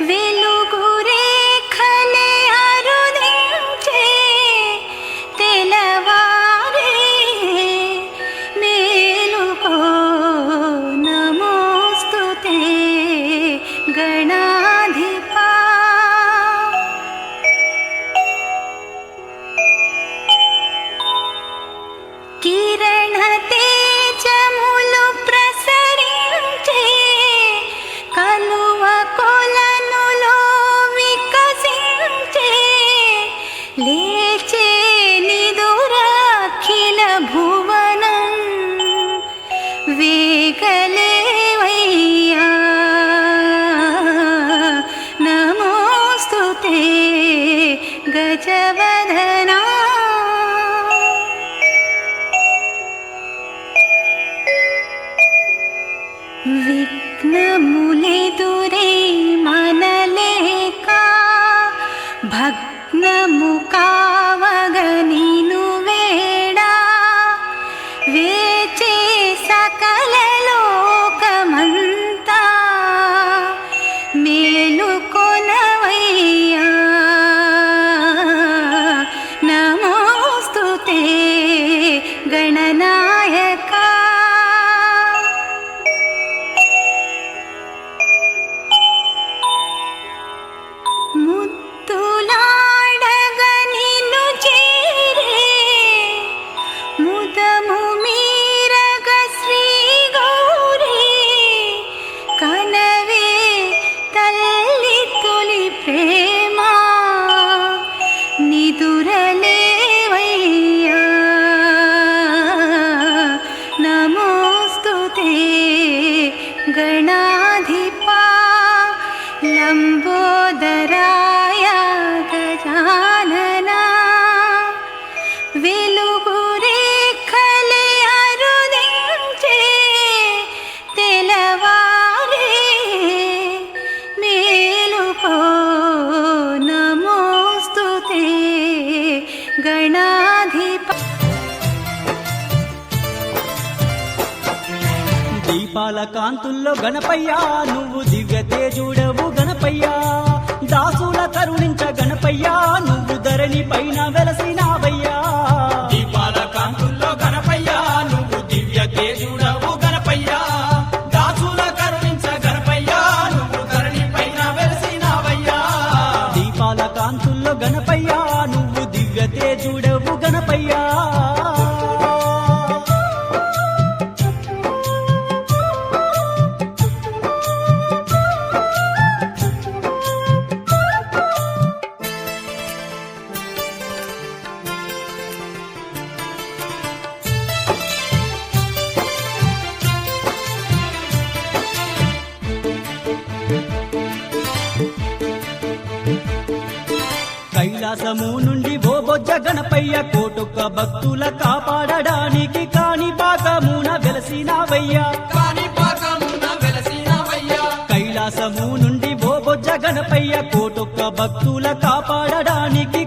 Will च वधना विघ्नमुले तु मनलेका भग्नमुका दुरलेवैया गणाधिपा लम्बो గణాధిప దీపాల కాంతుల్లో గణపయ్యా నువ్వు దివ్య తేజుడవు గణపయ్యా. దాసుల కరుణించ గణపయ్యా నువ్వు ధరణి పైన వెలసినావయ్యా. చూడవు గణపయ్యా. కైలాసము నుండి ఓ బొజ్జ గణపయ్య కోటొక్క భక్తుల కాపాడడానికి కాని పాకమున వెలసినావయ్యా. కైలాసము నుండి ఓ బొజ్జ గణపయ్య కోటొక్క భక్తుల కాపాడడానికి